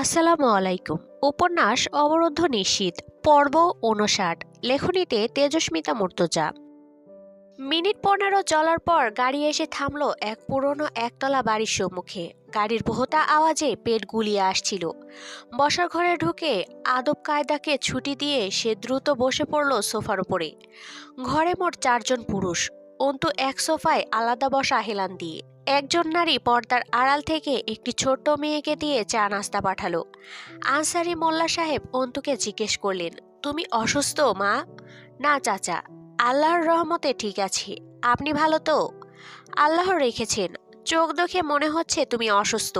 আসসালামু আলাইকুম। উপন্যাস অবরুদ্ধ নিশ্চিত, পর্ব উনষাট লেখনীতে তেজস্মিতা মুর্তজা। মিনিট পনেরো চলার পর গাড়ি এসে থামল এক পুরনো একতলা বাড়ির সম্মুখে। গাড়ির ভোতা আওয়াজে পেট গুলিয়ে আসছিল। বসার ঘরে ঢুকে আদব কায়দাকে ছুটি দিয়ে সে দ্রুত বসে পড়ল সোফার উপরে। ঘরে মোট চারজন পুরুষ, অন্তু এক সোফায় আলাদা বসা হেলান দিয়ে। একজন নারী পর্দার আড়াল থেকে একটি ছোট্ট মেয়েকে দিয়ে চা নাস্তা পাঠালো। আনসারি মোল্লা সাহেব অন্তুকে জিজ্ঞেস করলেন, তুমি অসুস্থ, মা? না, চাচা। আল্লাহর রহমতে ঠিক আছি। আপনি ভালো তো? আল্লাহ রেখেছেন। চোখ দেখে মনে হচ্ছে তুমি অসুস্থ।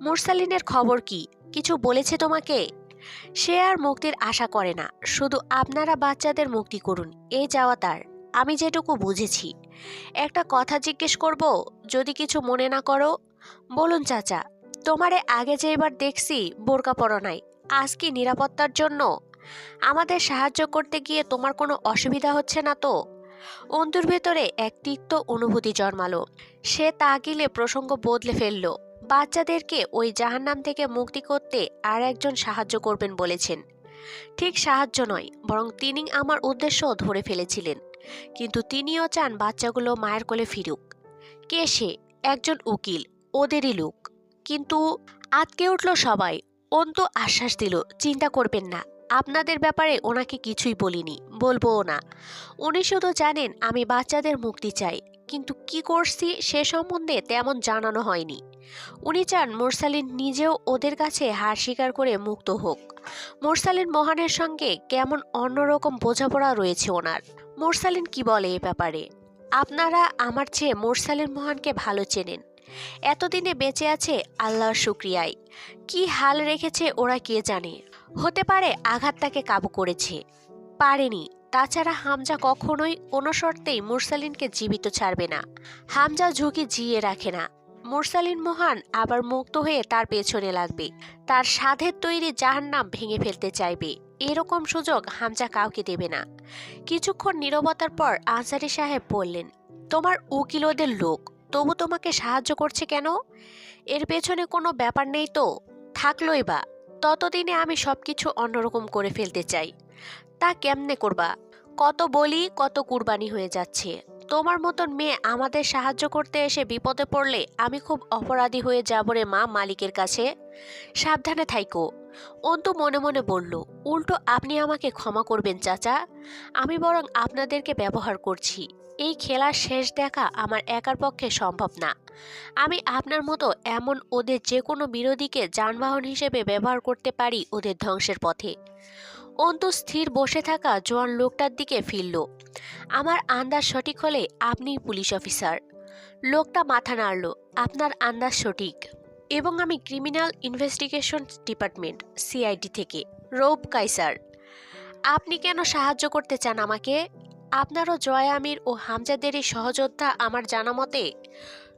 মুরসালিনের খবর কি? কিছু বলেছে তোমাকে? সে আর মুক্তির আশা করে না। শুধু আপনারা বাচ্চাদের মুক্তি করুন। এই যাওয়া তার। আমি যেটুকু বুঝেছি। একটা কথা জিজ্ঞেস করব, যদি কিছু মনে না করো? বলুন চাচা, তোমারে আগে যে এবার দেখছি বোরকা পরো নাই, আজ কি নিরাপত্তার জন্য? আমাদের সাহায্য করতে গিয়ে তোমার কোনো অসুবিধা হচ্ছে না তো? অন্তুর ভেতরে এক তিক্ত অনুভূতি জন্মালো। সে তাগিলে প্রসঙ্গ বদলে ফেলল। বাচ্চাদেরকে ওই জাহান্নাম থেকে মুক্তি করতে আর একজন সাহায্য করবেন বলেছেন। ঠিক সাহায্য নয়, বরং তিনি আমার উদ্দেশ্য ধরে ফেলেছিলেন। কিন্তু তিনিও চান বাচ্চাগুলো মায়ের কোলে ফিরুক। কে সে? একজন উকিল, ওদেরই লোক। কিন্তু আটকে উঠল সবাই। অন্ত আশ্বাস দিল, চিন্তা করবেন না, আপনাদের ব্যাপারে ওনাকে কিছুই বলিনি বলবোও না। উনি শুধু জানেন আমি বাচ্চাদের মুক্তি চাই, কিন্তু কি করছি সে সম্বন্ধে তেমন জানানো হয়নি। উনি চান মোরসালিন নিজেও ওদের কাছে হার স্বীকার করে মুক্ত হোক। মোরসালিন মোহানের সঙ্গে কেমন অন্যরকম বোঝাপড়া রয়েছে ওনার। মোরসালিন কি বলে এ ব্যাপারে? আপনারা আমার চেয়ে মোরসালিন মোহানকে ভালো চেনেন। এতদিনে বেঁচে আছে আল্লাহর শুক্রিয়ায় কি হাল রেখেছে ওরা কে জানে? হতে পারে আঘাত তাকে কাবু করেছে। পারেনি। তাছাড়া হামজা কখনোই কোনো শর্তেই মুরসালিনকে জীবিত ছাড়বে না। হামজা ঝুঁকি জিয়ে রাখে না। মুরসালিন মোহান আবার মুক্ত হয়ে তার পেছনে লাগবে। তার সাধের তৈরি জাহান্নাম ভেঙে ফেলতে চাইবে। এরকম সুযোগ হামজা কাউকে দেবে না। কিছুক্ষণ নীরবতার পর আনসারি সাহেব বললেন, তোমার উকিল ওদের লোক, তবু তোমাকে সাহায্য করছে কেন? এর পেছনে কোনো ব্যাপার নেই তো? থাকলোই বা। ততদিনে আমি সব কিছু অন্যরকম করে ফেলতে চাই। তা কেমনে করবা? কত বলি, কত কুরবানি হয়ে যাচ্ছে। তোমার মতন মেয়ে আমাদের সাহায্য করতে এসে বিপদে পড়লে আমি খুব অপরাধী হয়ে যাব রে মা মালিকের কাছে। সাবধানে থাইকো। অন্তু মনে মনে বলল, উল্টো আপনি আমাকে ক্ষমা করবেন, চাচা। আমি বরং আপনাদেরকে ব্যবহার করছি। এই খেলার শেষ দেখা আমার একার পক্ষে সম্ভব না। আমি আপনার মতো এমন ওদের যে কোনো বিরোধীকে যানবাহন হিসেবে ব্যবহার করতে পারি ওদের ধ্বংসের পথে। অন্তু স্থির বসে থাকা জোয়ান লোকটার দিকে ফিরল। আমার আন্দাজ সঠিক হলে আপনিই পুলিশ অফিসার। লোকটা মাথা নাড়ল, আপনার আন্দাজ সঠিক। এবং আমি ক্রিমিনাল ইনভেস্টিগেশন ডিপার্টমেন্ট সিআইডি থেকে। রৌপ কাইসার, আপনি কেন সাহায্য করতে চান আমাকে? আপনারও জয় আমির ও হামজাদের এই সহযোদ্ধা আমার জানা মতে,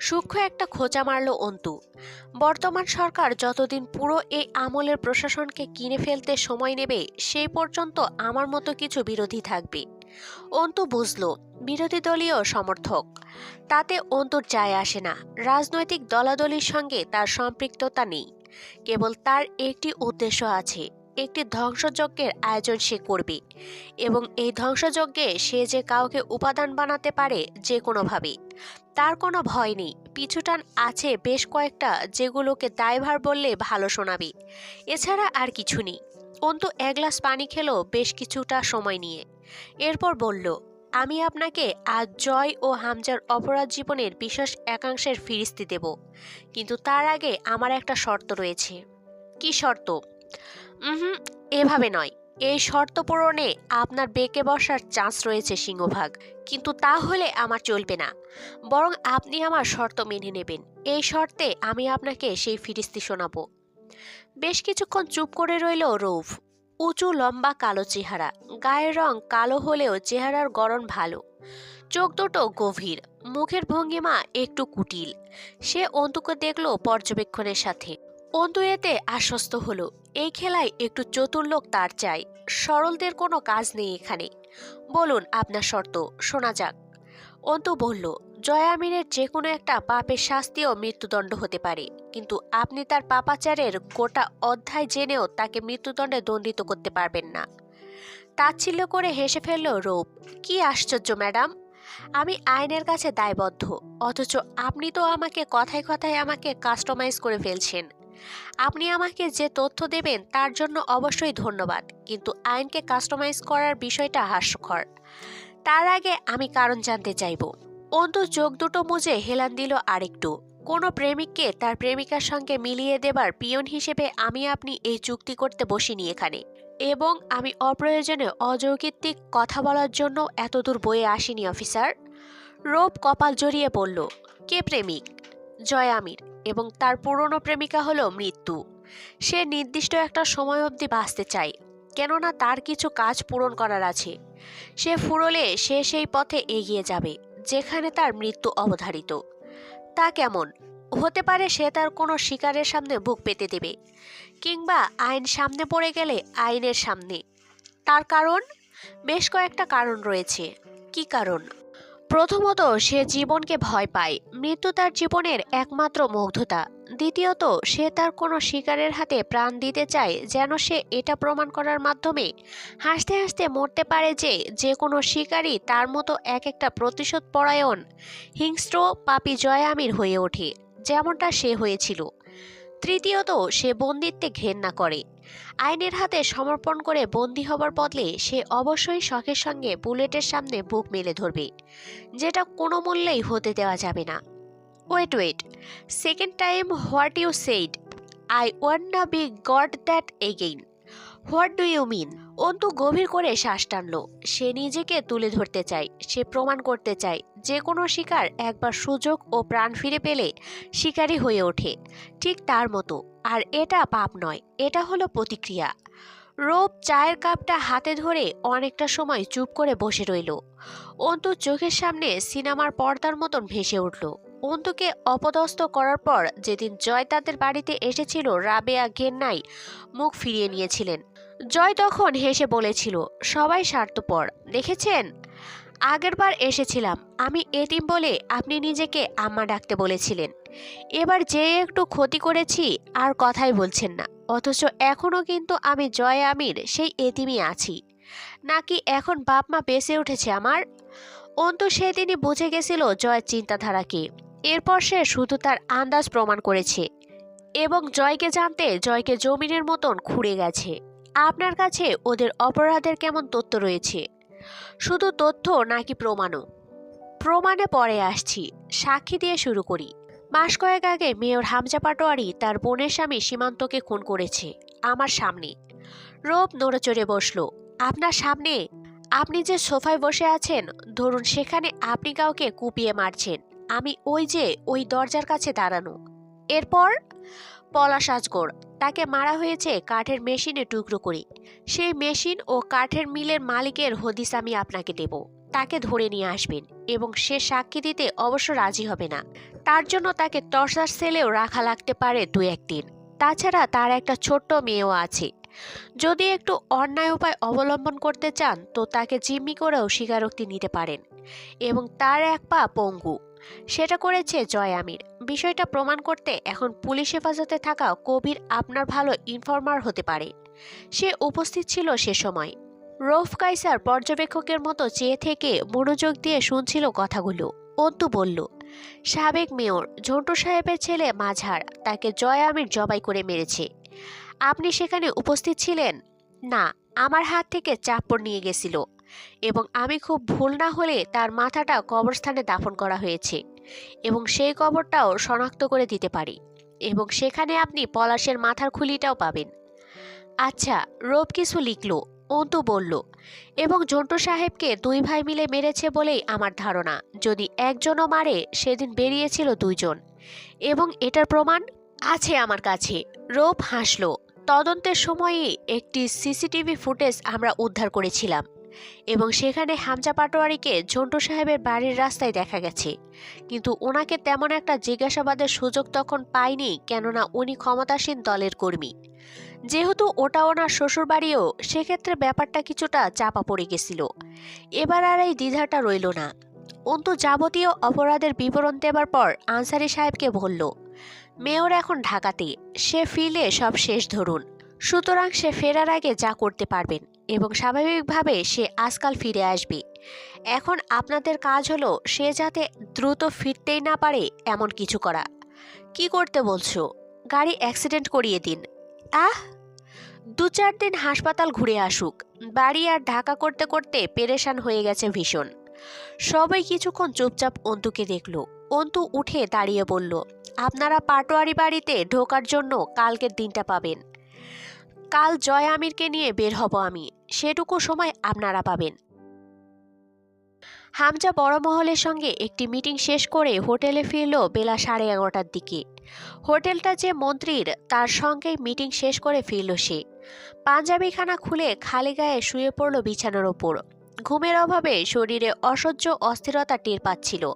সূক্ষ্ম একটা খোঁচা মারল অন্তু। বর্তমান সরকার যতদিন পুরো এই আমলের প্রশাসনকে কিনে ফেলতে সময় নেবে, সেই পর্যন্ত আমার মতো কিছু বিরোধী থাকবে। অন্তু বুঝল, বিরোধী দলীয় সমর্থক। তাতে অন্তুর যায় আসে না। রাজনৈতিক দলাদলির সঙ্গে তার সম্পৃক্ততা নেই। কেবল তার একটি উদ্দেশ্য আছে, একটি ধ্বংসযজ্ঞের আয়োজন সে করবে। এবং এই ধ্বংসযজ্ঞে সে যে কাউকে উপাদান বানাতে পারে যে কোনোভাবে। তার কোনো ভয় নেই। পিছুটান আছে বেশ কয়েকটা যেগুলোকে দায়ভার বললে ভালো শোনাবে। এছাড়া আর কিছু নেই। অন্তু এক গ্লাস পানি খেলো বেশ কিছুটা সময় নিয়ে। এরপর বলল, আমি আপনাকে আজ জয় ও হামজার অপরাধ জীবনের বিশেষ একাংশের ফিরিস্তি দেব। কিন্তু তার আগে আমার একটা শর্ত রয়েছে। কি শর্ত? হুম এভাবে নয়। এই শর্ত পূরণে আপনার বেঁকে বসার চান্স রয়েছে, সিংহভাগ। কিন্তু তা হলে আমার চলবে না। বরং আপনি আমার শর্ত মেনে নেবেন। এই শর্তে আমি আপনাকে সেই ফিরিস্তি শোনাবো। বেশ কিছুক্ষণ চুপ করে রইল রৌফ। উঁচু, লম্বা, কালো চেহারা। গায়ের রং কালো হলেও চেহারার গড়ন ভালো। চোখ দুটো গভীর, মুখের ভঙ্গিমা একটু কুটিল। সে অন্তুকে দেখল পর্যবেক্ষণের সাথে। অন্তু এতে আশ্বস্ত হলো, এই খেলায় একটু চতুর লোক তার চাই। সরলদের কোনো কাজ নেই এখানে। বলুন, আপনার শর্ত, শোনা যাক। অন্তু বলল জয়া আমিরের যে কোনো একটা পাপের শাস্তিও মৃত্যুদণ্ড হতে পারে। কিন্তু আপনি তার পাপাচারের গোটা অধ্যায় জেনেও তাকে মৃত্যুদণ্ডে দণ্ডিত করতে পারবেন না। তাচ্ছিল্য করে হেসে ফেলল রূপ, কি আশ্চর্য, ম্যাডাম! আমি আইনের কাছে দায়বদ্ধ, অথচ আপনি তো আমাকে কথায় কথায় আমাকে কাস্টমাইজ করে ফেলছেন। আপনি আমাকে যে তথ্য দেবেন তার জন্য অবশ্যই ধন্যবাদ, কিন্তু আইনকে কাস্টমাইজ করার বিষয়টা হাস্যকর। তার আগে আমি কারণ জানতে চাইব। অন্তু চোখ দুটো মুজে হেলান দিল আরেকটু। কোনো প্রেমিককে তার প্রেমিকার সঙ্গে মিলিয়ে দেবার পিয়ন হিসেবে আমি আপনি এই চুক্তি করতে বসিনি এখানে। এবং আমি অপ্রয়োজনে অযৌকিত্তিক কথা বলার জন্য এতদূর বয়ে আসিনি, অফিসার। রোপ কপাল জড়িয়ে বলল, কে প্রেমিক? জয় আমির, এবং তার পুরনো প্রেমিকা হলো মৃত্যু। সে নির্দিষ্ট একটা সময় অবধি বাঁচতে চায়, কেননা তার কিছু কাজ পূরণ করার আছে। সে ফুরলে সে সেই পথে এগিয়ে যাবে। যেখানে তার মৃত্যু অবধারিত। তা কেমন? হতে পারে সে তার কোনো শিকারের সামনে বুক পেতে দেবে, কিংবা আইন সামনে পড়ে গেলে আইনের সামনে। তার কারণ? বেশ কয়েকটা কারণ রয়েছে। কি কারণ? প্রথমত, সে জীবনকে ভয় পায়। মৃত্যু তার জীবনের একমাত্র মুগ্ধতা। দ্বিতীয়ত, সে তার কোনো শিকারের হাতে প্রাণ দিতে চায় যেন সে এটা প্রমাণ করার মাধ্যমে। হাসতে হাসতে মরতে পারে যে যে কোনো শিকারই তার মতো এক একটা প্রতিশোধ পরায়ণ, হিংস্র পাপি জয় আমির হয়ে ওঠে, যেমনটা সে হয়েছিল। তৃতীয়ত, সে বন্দিত্বে ঘেন্না করে। আইনের হাতে সমর্পণ করে বন্দি হবার বদলে সে অবশ্যই শখের সঙ্গে বুলেটের সামনে বুক মেলে ধরবে, যেটা কোনো মূল্যেই হতে দেওয়া যাবে না। Wait wait second time what you said I one না be god that again what do you mean Antu গভীর করে শ্বাস টানল। সে নিজেকে তুলে ধরতে চায়। সে প্রমাণ করতে চায়, যে কোনো শিকার একবার সুযোগ ও প্রাণ ফিরে পেলে শিকারী হয়ে ওঠে। ঠিক তার মতো। আর এটা পাপ নয়, এটা হলো প্রতিক্রিয়া। রোপ চায়ের কাপটা হাতে ধরে অনেকটা সময় চুপ করে বসে রইল। অন্তু চোখের সামনে সিনেমার পর্দার মতন ভেসে উঠল। অন্তুকে অপদস্থ করার পর যেদিন জয় তাদের বাড়িতে এসেছিল, রাবেয়া গেন্নাই মুখ ফিরিয়ে নিয়েছিলেন। জয় তখন হেসে বলেছিল, সবাই স্বার্থপর, দেখেছেন? আগেরবার এসেছিলাম, আমি এতিম বলে আপনি নিজেকে আম্মা ডাকতে বলেছিলেন। এবার যে একটু ক্ষতি করেছি, আর কথাই বলছেন না। অথচ এখনও কিন্তু আমি জয় আমির, সেই এতিমই আছি। নাকি এখন বাপ মা বেঁচে উঠেছে আমার? অন্তু সেদিনই বুঝে গেছিল জয়ের চিন্তাধারাকে এরপর সে শুধু তার আন্দাজ প্রমাণ করেছে এবং জয়কে জানতে জয়কে জমিনের মতন খুঁড়ে গেছে। আপনার কাছে ওদের অপরাধের কেমন তথ্য রয়েছে? শুধু তথ্য নাকি প্রমাণও? প্রমাণে পরে আসছি। সাক্ষী দিয়ে শুরু করি। মাস কয়েক আগে মেয়র হামজা পাটোয়ারি তার বোনের স্বামী সীমান্তকে খুন করেছে আমার সামনে। রোপ নড়েচড়ে বসল, আপনার সামনে? আপনি যে সোফায় বসে আছেন, ধরুন সেখানে আপনি কাউকে কুপিয়ে মারছেন। আমি ওই যে, ওই দরজার কাছে দাঁড়ানো। এরপর পলাশ আজগর, তাকে মারা হয়েছে কাঠের মেশিনে টুকরো করে। সেই মেশিন ও কাঠের মিলের মালিকের হদিস আমি আপনাকে দেব। তাকে ধরে নিয়ে আসবেন এবং সে সাক্ষী দিতে অবশ্য রাজি হবে না। তার জন্য তাকে টর্চার সেলেও রাখা লাগতে পারে দু একদিন। তাছাড়া তার একটা ছোট্ট মেয়েও আছে। যদি একটু অন্যায় উপায় অবলম্বন করতে চান, তো তাকে জিম্মি করেও স্বীকারোক্তি নিতে পারেন। এবং তার এক পা পঙ্গু। সেটা করেছে জয় আমির। বিষয়টা প্রমাণ করতে এখন পুলিশ হেফাজতে থাকা কবির আপনার ভালো ইনফর্মার হতে পারে। সে উপস্থিত ছিল সে সময়। রৌফ কাইসার পর্যবেক্ষকের মতো চেয়ে থেকে মনোযোগ দিয়ে শুনছিল কথাগুলো। অন্তু বলল, সাবেক মেয়র, ঝন্টু সাহেবের ছেলে মাঝার তাকে জয় আমির জবাই করে মেরেছে। আপনি সেখানে উপস্থিত ছিলেন? না, আমার হাত থেকে চাপ্পড় নিয়ে গেছিল। এবং আমি খুব ভুল না হলে তার মাথাটা কবরস্থানে দাফন করা হয়েছে এবং সেই কবরটাও শনাক্ত করে দিতে পারি এবং সেখানে আপনি পলাশের মাথার খুলিটাও পাবেন। আচ্ছা রোব কিছু লিখল, অন্তু বলল, এবং জন্টু সাহেবকে দুই ভাই মিলে মেরেছে বলেই আমার ধারণা, যদি একজনও মারে, সেদিন বেরিয়েছিল দুইজন। এবং এটার প্রমাণ আছে আমার কাছে। রোপ হাসলো। তদন্তের সময়ে একটি সিসিটিভি ফুটেজ আমরা উদ্ধার করেছিলাম। এবং সেখানে হামজা পাটোয়ারিকে ঝন্টু সাহেবের বাড়ির রাস্তায় দেখা গেছে। কিন্তু ওনাকে তেমন একটা জিজ্ঞাসাবাদের সুযোগ তখন পায়নি কেননা উনি ক্ষমতাসীন দলের কর্মী। যেহেতু ওটা ওনার শ্বশুর বাড়িও সেক্ষেত্রে ব্যাপারটা কিছুটা চাপা পড়ে গেছিল। এবার আর এই দ্বিধাটা রইল না। অন্তু যাবতীয় অপরাধের বিবরণ দেবার পর আনসারি সাহেবকে বলল, মেয়র এখন ঢাকাতে, সে ফিরলে সব শেষ ধরুন। সুতরাং সে ফেরার আগে যা করতে পারবেন। এবং স্বাভাবিকভাবে সে আজকাল ফিরে আসবে। এখন আপনাদের কাজ হলো সে যাতে দ্রুত ফিরতেই না পারে এমন কিছু করা। কি করতে বলছো? গাড়ি অ্যাক্সিডেন্ট করিয়ে দিন। আহ! দু চার দিন হাসপাতাল ঘুরে আসুক। বাড়ি আর ঢাকা করতে করতে পেরেশান হয়ে গেছে ভীষণ। সবাই কিছুক্ষণ চুপচাপ অন্তুকে দেখল। অন্তু উঠে দাঁড়িয়ে বলল, আপনারা পাটোয়ারি বাড়িতে ঢোকার জন্য কালকের দিনটা পাবেন। কাল জয় আমিরকে নিয়ে বের হব আমি। সেটুকু সময় আপনারা পাবেন। হামজা বড় মহলের সঙ্গে একটি মিটিং শেষ করে হোটেলে ফিরল বেলা সাড়ে এগারোটার দিকে। হোটেলটা যে মন্ত্রীর, তার সঙ্গেই মিটিং শেষ করে ফিরল সে। পাঞ্জাবিখানা খুলে খালি গায়ে শুয়ে পড়ল বিছানার ওপর। ঘুমের অভাবে শরীরে অসহ্য অস্থিরতা টের পাচ্ছিল।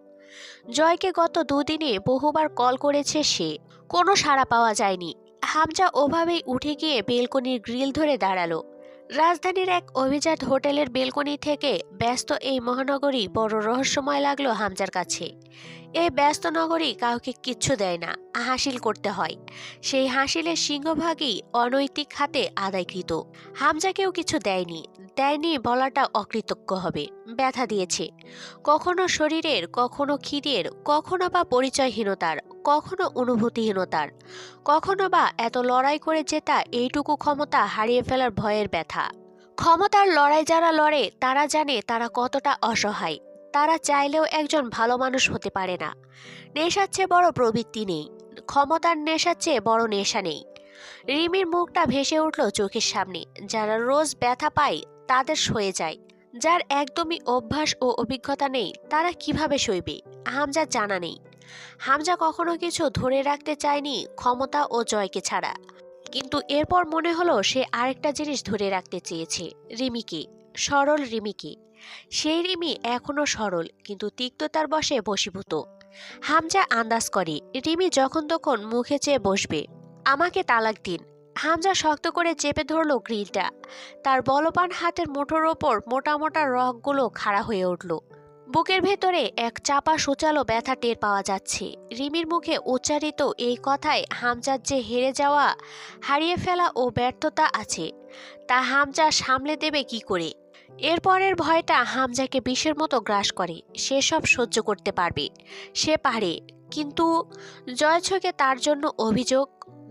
জয়কে গত দুদিনে বহুবার কল করেছে সে। কোনো সাড়া পাওয়া যায়নি। হামজা ওভাবেই উঠে গিয়ে বেলকনির গ্রিল ধরে দাঁড়াল। রাজধানীর এক অভিজাত হোটেলের বেলকনি থেকে ব্যস্ত এই মহানগরী বড় রহস্যময় লাগল হামজার কাছে। এই ব্যস্ত নগরী কাউকে কিচ্ছু দেয় না, হাসিল করতে হয়। সেই হাসিলের সিংহভাগই অনৈতিক খাতে আদায়কৃত। হামজাকেও কিছু দেয়নি দেয়নি বলাটা অকৃতজ্ঞ হবে, ব্যথা দিয়েছে। কখনো শরীরের, কখনো খিদের, কখনো বা পরিচয়হীনতার, কখনো অনুভূতিহীনতার, কখনো বা এত লড়াই করে জেতা এইটুকু ক্ষমতা হারিয়ে ফেলার ভয়ের ব্যথা। ক্ষমতার লড়াই যারা লড়ে, তারা জানে তারা কতটা অসহায়। তারা চাইলেও একজন ভালো মানুষ হতে পারে না। নেশার চেয়ে বড় প্রবৃত্তি নেই। ক্ষমতার নেশার চেয়ে বড় নেশা নেই। রিমির মুখটা ভেসে উঠল চোখের সামনে। যারা রোজ ব্যথা পায়, তাদের সয়ে যায়। যার একদমই অভ্যাস ও অভিজ্ঞতা নেই, তারা কীভাবে সইবে? হামজার জানা নেই। হামজা কখনো কিছু ধরে রাখতে চায়নি ক্ষমতা ও জয়কে ছাড়া। কিন্তু এরপর মনে হলো সে আরেকটা জিনিস ধরে রাখতে চেয়েছে, রিমিকে, সরল রিমিকে। সেই রিমি এখনও সরল, কিন্তু তিক্ততার বসে বশীভূত। হামজা আন্দাজ করে, রিমি যখন তখন মুখে চেয়ে বসবে। আমাকে তালাক দিন। হামজা শক্ত করে চেপে ধরল গ্রিলটা। তার বলবান হাতের মুঠোর ওপর মোটা মোটা রগগুলো খাড়া হয়ে উঠল। বুকের ভেতরে এক চাপা সোচালো ব্যথা টের পাওয়া যাচ্ছে। রিমির মুখে উচ্চারিত এই কথায় হামজার যে হেরে যাওয়া, হারিয়ে ফেলা ও ব্যর্থতা আছে, তা হামজা সামলে দেবে কি করে? এরপরের ভয়টা হামজাকে বিষের মতো গ্রাস করে, সে সব সহ্য করতে পারবে। সে পারে, কিন্তু জয়ছকে তার জন্য অভিযোগ,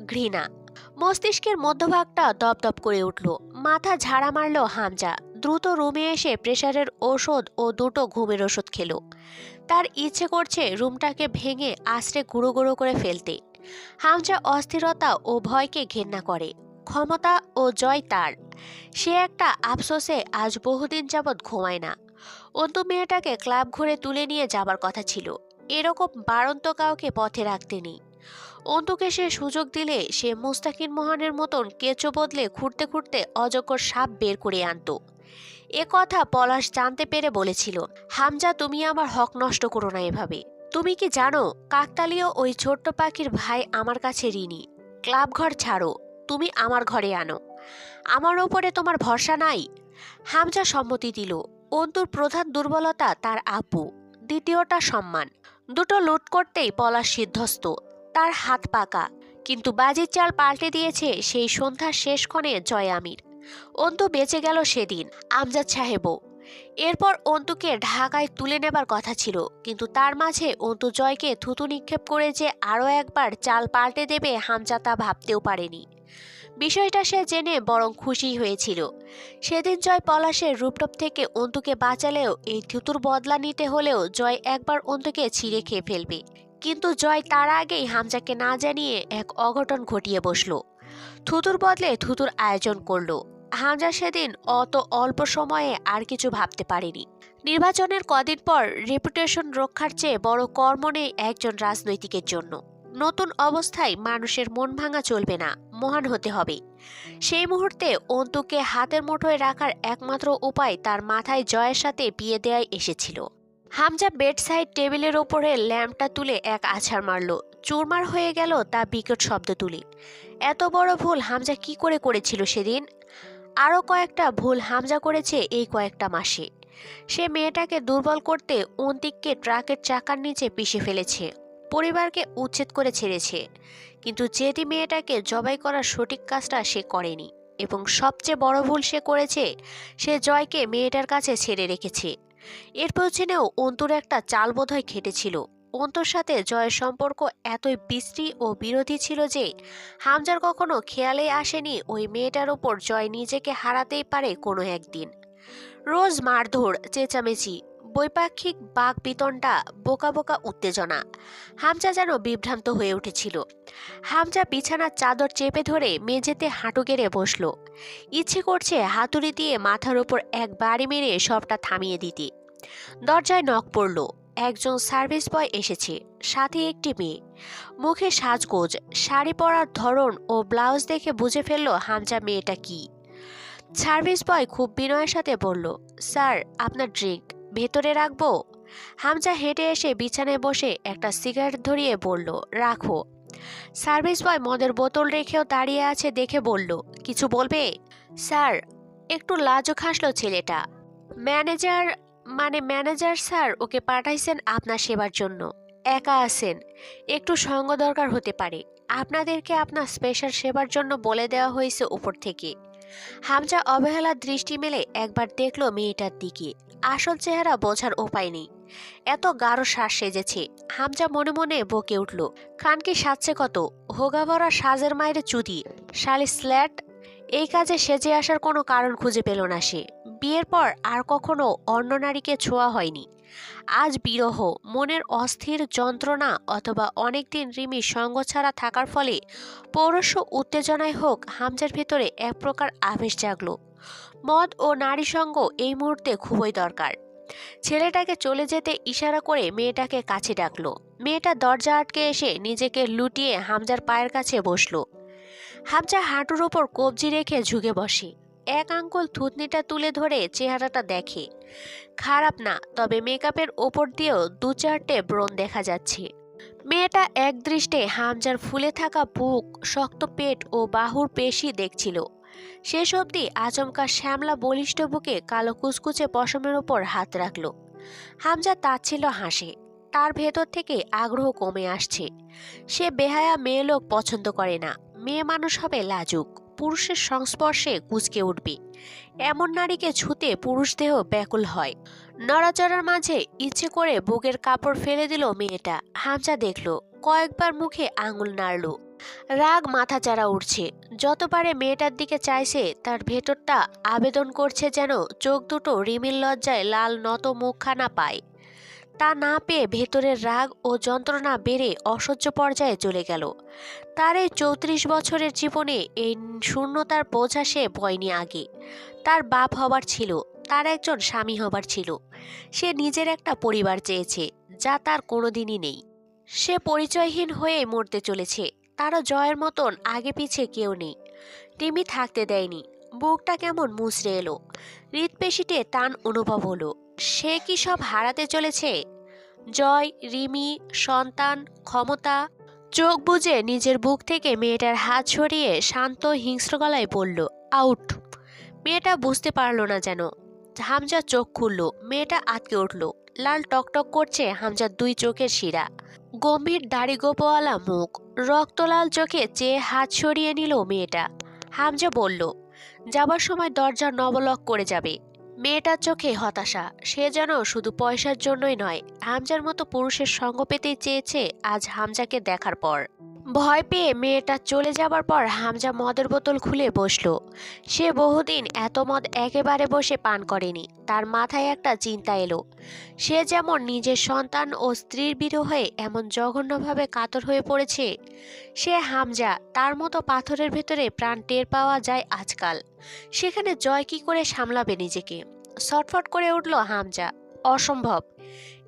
ঘৃণা। মস্তিষ্কের মধ্যভাগটা দপদপ করে উঠল। মাথা ঝাড়া মারল হামজা। দ্রুত রুমে এসে প্রেশারের ওষুধ ও দুটো ঘুমের ওষুধ খেলো। তার ইচ্ছে করছে রুমটাকে ভেঙে আশ্রে গুঁড়ো গুঁড়ো করে ফেলতে। হামজা অস্থিরতা ও ভয়কে ঘেন্না করে। ক্ষমতা ও জয় তার। সে একটা আফসোসে আজ বহুদিন যাবৎ ঘুমায় না। অন্তু মেয়েটাকে ক্লাব ঘুরে তুলে নিয়ে যাবার কথা ছিল। এরকম বাড়ন্ত কাউকে পথে রাখতে নেই। অন্তুকে সে সুযোগ দিলে সে মুস্তাকিন মোহনের মতন কেঁচো বদলে খুঁড়তে খুঁড়তে অযোগ্য সাপ বের করে আনতো। এ কথা পলাশ জানতে পেরে বলেছিল, হামজা, তুমি আমার হক নষ্ট করো না এভাবে। তুমি কি জানো, কাকতালীয় ওই ছোট্ট পাখির ভাই আমার কাছে ঋণী। ক্লাব ঘর ছাড়ো। তুমি আমার ঘরে আনো। আমার ওপরে তোমার ভরসা নাই। হামজা সম্মতি দিল। অন্তুর প্রধান দুর্বলতা তার আপু, দ্বিতীয়টা সম্মান। দুটো লুট করতেই পলাশ সিদ্ধস্ত, তার হাত পাকা। কিন্তু বাজির চাল পাল্টে দিয়েছে সেই সন্ধ্যার শেষক্ষণে জয় আমির। অন্তু বেঁচে গেল সেদিন, আমজাদ সাহেবও। এরপর অন্তুকে ঢাকায় তুলে নেবার কথা ছিল, কিন্তু তার মাঝে অন্তু জয়কে থুতু নিক্ষেপ করে যে আরও একবার চাল পাল্টে দেবে হামজা তা ভাবতেও পারেনি। বিষয়টা সে জেনে বরং খুশি হয়েছিল। সেদিন জয় পলাশের রূপটপ থেকে অন্তুকে বাঁচালেও এই থুতুর বদলা নিতে হলেও জয় একবার অন্তুকে ছিঁড়ে খেয়ে ফেলবে। কিন্তু জয় তার আগেই হামজাকে না জানিয়ে এক অঘটন ঘটিয়ে বসল। থুতুর বদলে থুতুর আয়োজন করল। হামজা সেদিন অত অল্প সময়ে আর কিছু ভাবতে পারেনি। নির্বাচনের কদিন পর রেপুটেশন রক্ষার চেয়ে বড় কর্ম নেই একজন রাজনৈতিকের জন্য। নতুন অবস্থায় মানুষের মন ভাঙা চলবে না। মহান হতে হবে। সেই মুহূর্তে অন্তুকে হাতের মুঠোয় রাখার একমাত্র উপায় তার মাথায় জয়ের সাথে বিয়ে দেওয়াই এসেছিল। হামজা বেড সাইড টেবিলের ওপরে ল্যাম্পটা তুলে এক আছাড় মারল। চুরমার হয়ে গেল তা বিকট শব্দ তুলে। এত বড় ভুল হামজা কি করে করেছিল সেদিন? আরও কয়েকটা ভুল হামজা করেছে এই কয়েকটা মাসে। সে মেয়েটাকে দুর্বল করতে অন্তিককে ট্রাকের চাকার নিচে পিষে ফেলেছে। পরিবারকে উচ্ছেদ করে ছেড়েছে। কিন্তু জেদি মেয়েটাকে জবাই করার সঠিক কাজটা সে করেনি এবং সবচেয়ে বড় ভুল সে করেছে, সে জয়কে মেয়েটার কাছে ছেড়ে রেখেছে। এর পেছনেও অন্তুর একটা চাল বোধহয় খেটেছিল। অন্তর সাথে জয়ের সম্পর্ক এতই বিশ্রী ও বিরোধী ছিল যে, হামজার কখনো খেয়ালে আসেনি ওই মেয়েটার ওপর জয় নিজেকে হারাতেই পারে কোনো একদিন। রোজ মারধর, চেঁচামেচি বৈপাক্ষিক বাক বিতণ্ডা বোকা বোকা উত্তেজনা। হামজা যেন বিভ্রান্ত হয়ে উঠেছিল। হামজা বিছানার চাদর চেপে ধরে মেঝেতে হাঁটু গেড়ে বসল। ইচ্ছে করছে হাতুড়ি দিয়ে মাথার ওপর এক বাড়ি মেরে সবটা থামিয়ে দিতে। দরজায় নখ পড়ল, একজন সার্ভিস বয় এসেছে, সাথে একটি মেয়ে। মুখে সাজগোজ, শাড়ি পরার ধরন ও ব্লাউজ দেখে বুঝে ফেলল হামজা মেয়েটা কি। সার্ভিস বয় খুব বিনয়ের সাথে বলল, স্যার, আপনার ড্রিঙ্ক। ভেতরে রাখব? হামজা হেঁটে এসে বিছানায় বসে একটা সিগারেট ধরিয়ে বলল, রাখো। সার্ভিস বয় মদের বোতল রেখেও দাঁড়িয়ে আছে দেখে বলল, কিছু বলবে? স্যার, একটু লাজও খাসলো ছেলেটা। ম্যানেজার মানে ম্যানেজার স্যার, ওকে পাঠাইছেন আপনার সেবার জন্য। একা আছেন। একটু সঙ্গ দরকার হতে পারে। আপনাদেরকে আপনার স্পেশাল সেবার জন্য বলে দেওয়া হয়েছে উপর থেকে। হামজা অবহেলার দৃষ্টি মেলে একবার দেখল মেয়েটার দিকে। আসল চেহারা বোঝার উপায় নেই। এত গাঢ় শ্বাস সেজেছে। হামজা মনে মনে বকে উঠল, খানকে সাজছে কত? হোগা ভরা সাজের মায়ের চুদি, শালি স্ল্যাট? এই কাজে সেজে আসার কোনো কারণ খুঁজে পেল না সে। বিয়ের পর আর কখনো অন্য নারীকে ছোঁয়া হয়নি। আজ বিরহ, মনের অস্থির যন্ত্রণা অথবা অনেকদিন রিমি সঙ্গ ছাড়া থাকার ফলে পৌরস্য উত্তেজনায় হোক হামজার ভেতরে এক প্রকার আবেশ জাগলো। মদ ও নারী সঙ্গ এই মুহূর্তে খুবই দরকার। ছেলেটাকে চলে যেতে ইশারা করে মেয়েটাকে কাছে ডাকলো। মেয়েটা দরজা আটকে এসে নিজেকে লুটিয়ে হামজার পায়ের কাছে বসল। হামজা হাঁটুর ওপর কবজি রেখে ঝুঁকে বসে। এক আঙ্গুল থুতনিটা তুলে ধরে চেহারাটা দেখে। খারাপ না, তবে মেকআপের ওপর দিয়েও দু চারটে ব্রণ দেখা যাচ্ছে। মেয়েটা এক দৃষ্টে হামজার ফুলে থাকা বুক, শক্ত পেট ও বাহুর পেশি দেখছিল। শেষ অবধি আচমকা শ্যামলা বলিষ্ঠ বুকে কালো কুচকুচে পশমের ওপর হাত রাখল। হামজা তাচ্ছিল হাসে। তার ভেতর থেকে আগ্রহ কমে আসছে। সে বেহায়া মেয়ে লোক পছন্দ করে না। মেয়ে মানুষ হবে লাজুক। পুরুষের সংস্পর্শে কুচকে উঠবে। এমন নারীকে ছুতে পুরুষ দেহ ব্যাকুল হয়। নড়াচড়ার মাঝে ইচ্ছে করে বুকের কাপড় ফেলে দিল মেয়েটা। হামজা দেখল, কয়েকবার মুখে আঙুল নাড়ল। রাগ মাথা চারা উঠছে যতবারে মেয়েটার দিকে চাইছে, তার ভেতরটা আবেদন করছে যেন চোখ দুটো রিমিল লজ্জায় লাল নত মুখখানা পায়। তা না পেয়ে ভেতরের রাগ ও যন্ত্রণা বেড়ে অসহ্য পর্যায়ে চলে গেল। তার এই চৌত্রিশ বছরের জীবনে এই শূন্যতার বোঝা সে বয়নি আগে। তার বাপ হবার ছিল, তার একজন স্বামী হবার ছিল। সে নিজের একটা পরিবার চেয়েছে, যা তার কোনোদিনই নেই। সে পরিচয়হীন হয়ে মরতে চলেছে। তারও জয়ের মতন আগে পিছে কেউ নেই। টিমি থাকতে দেয়নি। বুকটা কেমন মুচড়ে এলো। হৃৎপেশিতে টান অনুভব হলো। সে কি সব হারাতে চলেছে? জয়, রিমি, সন্তান, ক্ষমতা। চোখ বুজে নিজের বুক থেকে মেয়েটার হাত সরিয়ে শান্ত, হিংস্র গলায় বলল, আউট। মেয়েটা বুঝতে পারল না যেন। হামজা চোখ খুলল। মেয়েটা আটকে উঠল। লাল টকটক করছে হামজার দুই চোখের শিরা। গম্ভীর দাড়ি গোপওয়ালা মুখ, রক্তলাল চোখে চেয়ে হাত সরিয়ে নিল মেয়েটা। হামজা বলল, যাবার সময় দরজা নবলক করে যাবে। মেয়েটার চোখে হতাশা, সে যেন শুধু পয়সার জন্যই নয়, হামজার মতো পুরুষের সঙ্গ পেতেই চেয়েছে আজ হামজাকে দেখার পর। ভয় পেয়ে মেয়েটা চলে যাবার পর হামজা মদের বোতল খুলে বসল। সে বহুদিন এত মদ একেবারে বসে পান করেনি। তার মাথায় একটা চিন্তা এলো। সে যেমন নিজের সন্তান ও স্ত্রীর বিরহে এমন জঘন্যভাবে কাতর হয়ে পড়েছে, সে হামজা তার মতো পাথরের ভেতরে প্রাণ টের পাওয়া যায় আজকাল। সেখানে জয় কি করে সামলাবে নিজেকে? ছটফট করে উঠল হামজা। অসম্ভব।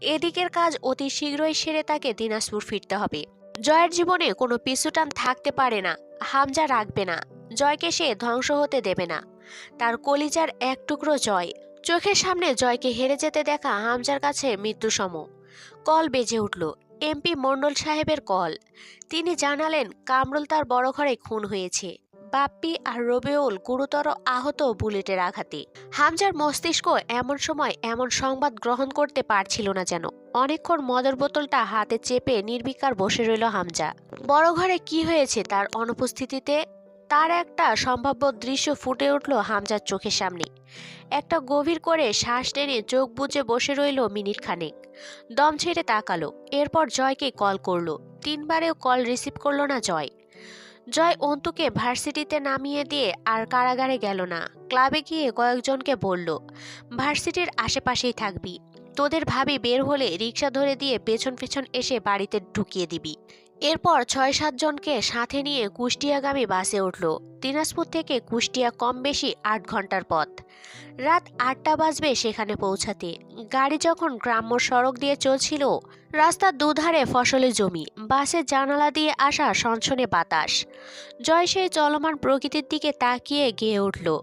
এদিকের কাজ অতি শীঘ্রই সেরে তাকে দিনাজপুর ফিরতে হবে। জয়ের জীবনে কোনো পিছুটান থাকতে পারে না, হামজা রাখবে না, জয়কে সে ধ্বংস হতে দেবে না। তার কলিজার এক টুকরো জয়, চোখের সামনে জয়কে হেরে যেতে দেখা হামজার কাছে মৃত্যুসম। কল বেজে উঠল, এমপি মণ্ডল সাহেবের কল। তিনি জানালেন, কামরুল তার বড় ঘরে খুন হয়েছে। বাপ্পি আর রবিউল গুরুতর আহত বুলেটের আঘাতে। হামজার মস্তিষ্ক এমন সময় এমন সংবাদ গ্রহণ করতে পারছিল না যেন। অনেকক্ষণ মদের বোতলটা হাতে চেপে নির্বিকার বসে রইল হামজা। বড় ঘরে কি হয়েছে তার অনুপস্থিতিতে? তার একটা সম্ভাব্য দৃশ্য ফুটে উঠল হামজার চোখের সামনে। একটা গভীর করে শ্বাস টেনে চোখ বুজে বসে রইল মিনিট খানেক। দম ছেড়ে তাকালো, এরপর জয়কে কল করল। তিনবারেও কল রিসিভ করল না জয়। জয় অন্তুকে ভার্সিটিতে নামিয়ে দিয়ে আর কারাগারে গেল না। ক্লাবে গিয়ে কয়েকজনকে বলল, ভার্সিটির আশেপাশেই থাকবি। তোদের ভাবি বের হলে রিক্সা ধরে দিয়ে পেছন পেছন এসে বাড়িতে ঢুকিয়ে দিবি। এরপর ছয় সাতজনকে সাথে নিয়ে কুষ্টিয়াগামী বাসে উঠল। দিনাজপুর থেকে কুষ্টিয়া কম বেশি আট ঘণ্টার পথ। রাত আটটা বাজবে সেখানে পৌঁছাতে। গাড়ি যখন গ্রাম্য সড়ক দিয়ে চলছিল, রাস্তার দুধারে ফসলের জমি বাসের জানালা দিয়ে আসা সনসনে বাতাস। জয় সেই চলমান প্রকৃতির দিকে তাকিয়ে গেয়ে উঠল।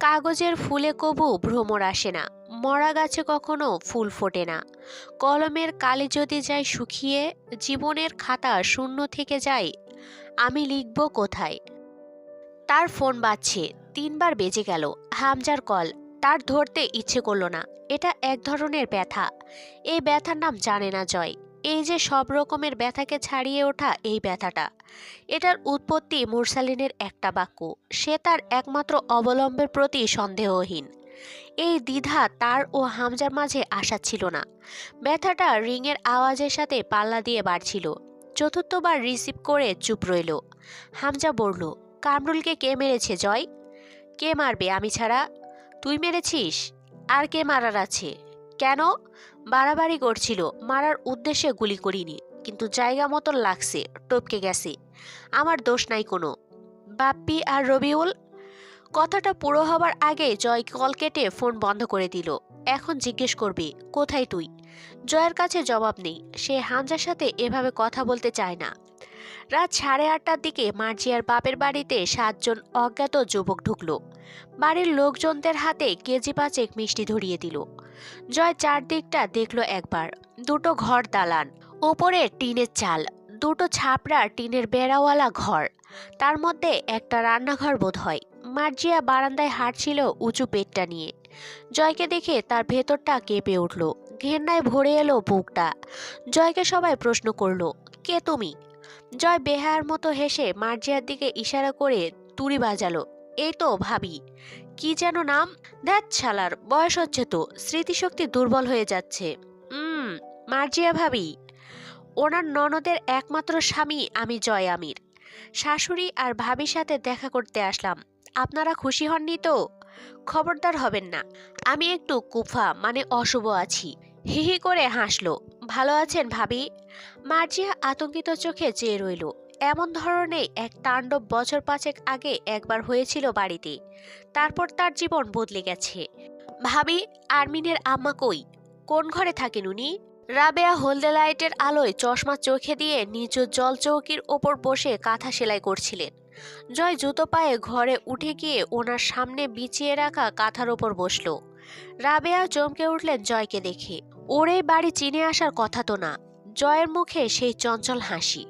কাগজের ফুলে কবু ভ্রমর আসে না। মরা গাছে কখনো ফুল ফোটে না। কলমের কালি যদি যায় শুকিয়ে, জীবনের খাতা শূন্য থেকে যায়, আমি লিখব কোথায়? তার ফোন বাজছে, তিনবার বেজে গেল, হামজার কল, তার ধরতে ইচ্ছে করল না, এটা এক ধরনের ব্যথা। এই ব্যথার নাম জানে না জয়, এই যে সব রকমের ব্যথাকে ছাড়িয়ে ওঠা এই ব্যথাটা। এটার উৎপত্তি মুরসালিনের একটা বাক্য, সে তার একমাত্র অবলম্বের প্রতি সন্দেহহীন। এই দ্বিধা তার ও হামজার মাঝে আসা ছিল না। ব্যথাটা রিংয়ের আওয়াজের সাথে পাল্লা দিয়ে বাড়ছিল। চতুর্থবার রিসিভ করে চুপ রইল। হামজা বলল, কামরুলকে কে মেরেছে, জয়? কে মারবে, আমি ছাড়া? তুই মেরেছিস? আর কে মারার আছে? কেন? বাড়াবাড়ি করছিল, মারার উদ্দেশ্যে গুলি করিনি, কিন্তু জায়গা মতন লাগছে, টপকে গেছে। আমার দোষ নাই কোনো। বাপ্পি আর রবিউল কথাটা পুরো হবার আগে জয় কল কেটে ফোন বন্ধ করে দিল। এখন জিজ্ঞেস করবি, কোথায় তুই? জয়ের কাছে জবাব নেই। সে হামজার সাথে এভাবে কথা বলতে চায় না। রাত সাড়ে আটটার দিকে মার্জিয়ার বাপের বাড়িতে সাতজন অজ্ঞাত যুবক ঢুকলো। বাড়ির লোকজনদের হাতে কেজি পাঁচেক মিষ্টি ধরিয়ে দিল। জয় চারদিকটা দেখল একবার। দুটো ঘর দালান, ওপরে টিনের চাল, দুটো ছাপড়া টিনের বেড়াওয়ালা ঘর। তার মধ্যে একটা রান্নাঘর বোধ হয় মার্জিয়া বারান্দায় হাঁটছিল উঁচু পেটটা নিয়ে। জয়কে দেখে তার ভেতরটা কেঁপে উঠল। ঘেন্নায় ভরে এলো বুকটা। জয়কে সবাই প্রশ্ন করল, কে তুমি? জয় বেহার মতো হেসে মার্জিয়ার দিকে ইশারা করে তুড়ি বাজালো। এই তো ভাবি। কি যেন নাম? দ্যাট ছালার বয়স হচ্ছে তো। স্মৃতিশক্তি দুর্বল হয়ে যাচ্ছে। হুম মার্জিয়া ভাবি। ওনার ননদের একমাত্র স্বামী আমি জয় আমির। শাশুড়ি আর ভাবির সাথে দেখা করতে আসলাম। আপনারা খুশি হননি তো? খবরদার হবেন না। আমি একটু কুফা মানে অশুভ আছি। হিহি করে হাসলো। ভালো আছেন ভাবি? মার্জিয়া আতঙ্কিত চোখে চেয়ে রইল। এমন ধরনের এক তাণ্ডব বছর পাঁচেক আগে একবার হয়েছিল বাড়িতে। তারপর তার জীবন বদলে গেছে। ভাবি, আরমিনের আম্মা কই? কোন ঘরে থাকেন উনি? রাবেয়া হলদে লাইটের আলোয় চশমা চোখে দিয়ে নিচু জল চৌকির ওপর বসে কাঁথা সেলাই করছিলেন। জয় জুতো পায়ে ঘরে উঠে গিয়ে ওনার সামনে বিছিয়ে রাখা কাঁথার ওপর বসল। রাবেয়া চমকে উঠলেন জয়কে দেখে। ওরে বাড়ি চিনে আসার কথা তো না। জয়ের মুখে সেই চঞ্চল হাসি।